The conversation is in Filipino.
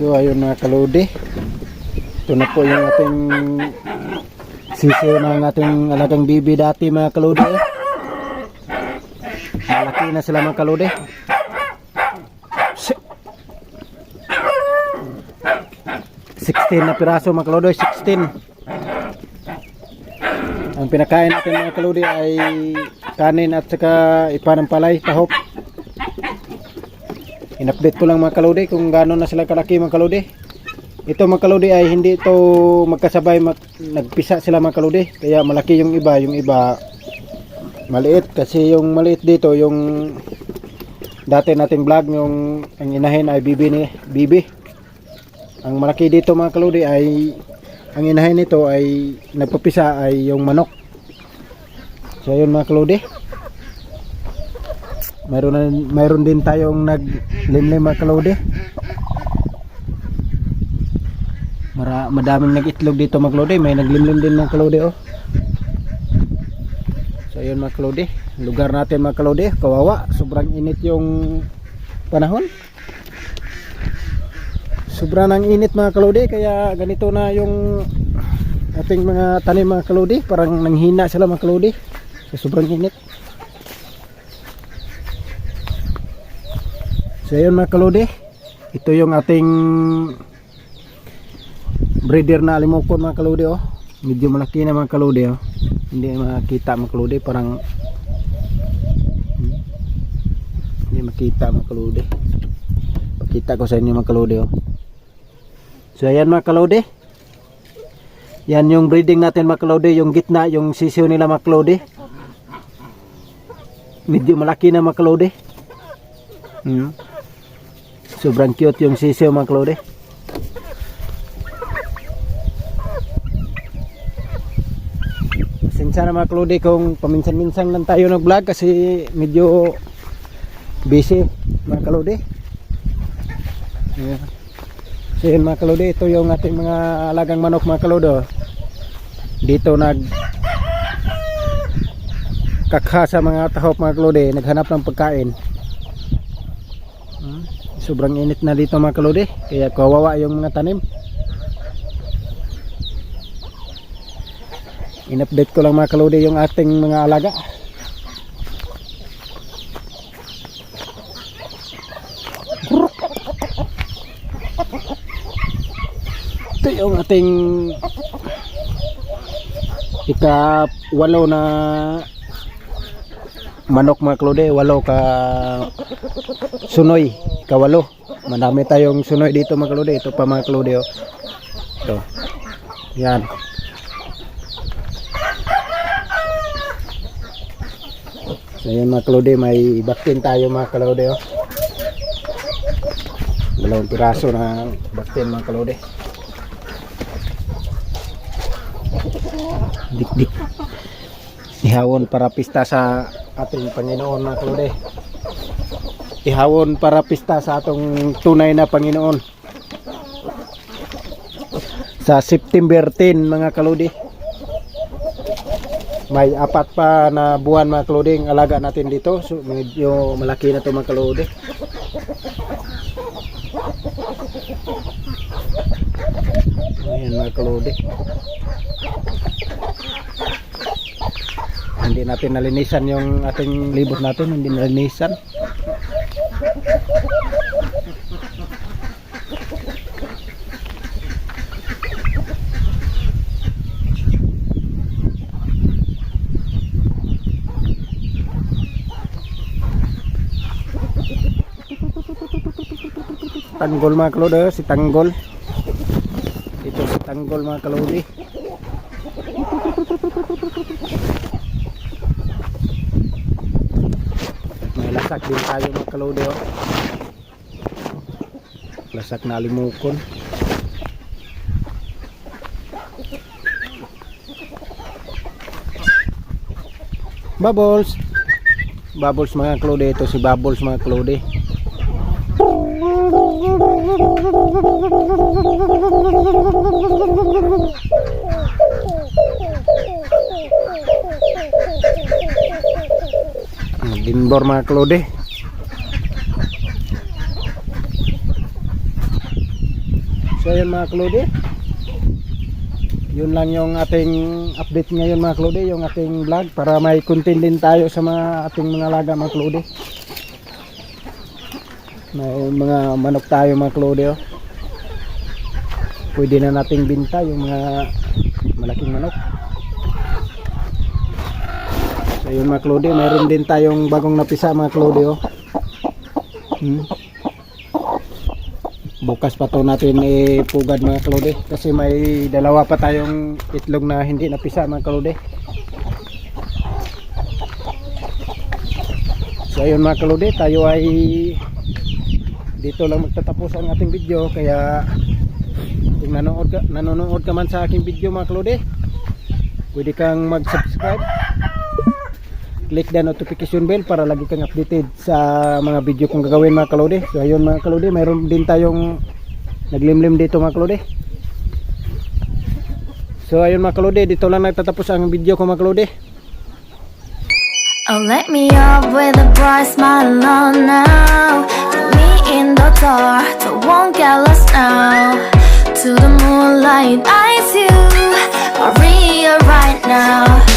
So ayun mga kalodi. Ito na po yung ating sisiyo ng ating alagang bibi dati mga kalodi. Malaki na sila mga kalodi. Si- 16 na piraso mga kalodi, 16. Ang pinakain natin mga kalodi ay kanin at saka ipanang palay, tahop. In-update ko lang mga kalodi kung gaano na sila kalaki mga kalodi. Ito mga kalodi ay hindi ito magkasabay mag, nagpisa sila mga kalodi. Kaya malaki yung iba, yung iba maliit kasi yung maliit dito yung dati nating vlog yung ang inahin ay bibi ni bibi. Ang malaki dito mga kalodi ay ang inahin nito ay nagpapisa ay yung manok. So yun mga kalodi. Mayroon, na, mayroon din tayong naglimlim mga kalodi. Mara, madaming nag-itlog dito mga kalodi. May naglimlim din mga kalodi oh. So yun mga kalodi. Lugar natin mga kalodi. Kawawa. Sobrang init yung panahon. Sobrang ang init mga kalodi. Kaya ganito na yung ating mga tanim mga kalodi. Parang nanghina sila mga kalodi. So, sobrang init. So yun mga kalodi. Ito yung ating breeder na alimokon mga kalodi oh. Medyo malaki na mga kalodi oh. Hindi makita mga kalodi parang hmm, hindi makita mga kalodi. Pakita ko sa inyo mga kalodi oh. So ayan mga kalodi. Yan yung breeding natin mga kalodi, yung gitna, yung sisiyo nila mga kalodi. Medyo malaki na mga kalodi. Hmm. Sobrang cute yung sisiyo mga kalodi. Pasensya na mga kalodi kung paminsan-minsan lang tayo nag-vlog kasi medyo busy mga kalodi. Yeah. So yun mga kalodi, ito yung ating mga alagang manok mga kalodo. Dito nag kakha sa mga tahop mga kalodi, naghanap ng pagkain. Sobrang init na dito mga kalodi, kaya kawawa yung mga tanim. In-update ko lang mga kalodi yung ating mga alaga. Ito yung ating ika walo na manok mga kalodi, walo ka sunoy, kawalo. Marami tayong sunoy dito mga kalodi. Ito pa mga kalodi oh. Ito. Yan. So yun mga kalodi, may baktin tayo mga kalodi oh. Dalawang piraso na baktin mga kalodi. Dik-dik. Ihawon para pista sa ating Panginoon mga kalodi. Ihawon para pista sa atong tunay na Panginoon. Sa September 10 mga kalodi. May apat pa na buwan mga kalodi ang alaga natin dito. So medyo malaki na to mga kalodi. Ayan mga kalodi. Hindi natin nalinisan yung ating libot natin, hindi nalinisan. Tanggol mga kalodi, si Tanggol. Ito si Tanggol mga kalodi. Lasak din tayo mga kalodi oh. Lasak na alimukon. Bubbles. Bubbles mga kalodi. Ito si Bubbles mga kalodi. Dinbor mga kalodi. So ayun mga kaludi. Yun lang yung ating update ngayon mga kaludi, yung ating vlog para may content din tayo sa mga ating mga laga mga kaludi. May mga manok tayo mga kaludi oh. Pwede na nating binta yung mga malaking manok. So yun mga kaludi, mayroon din tayong bagong napisa mga kaludi oh. Hmm. Bukas pa to natin ipugad mga kalode kasi may dalawa pa tayong itlog na hindi napisa mga kalode. So ayun mga kalode, tayo ay dito lang magtatapos ang ating video kaya kung nanonood ka, nanonood ka man sa aking video mga kalode, pwede kang mag-subscribe click the notification bell para lagi kang updated sa mga video kong gagawin mga kalode. So ayun mga kalode, mayroon din tayong naglimlim dito mga kalode. So ayun mga kalode, dito lang nagtatapos ang video ko mga kalode. Oh, let me up with a bright smile on now. Me in the dark, so won't get lost now. To the moonlight, eyes you, Maria right now.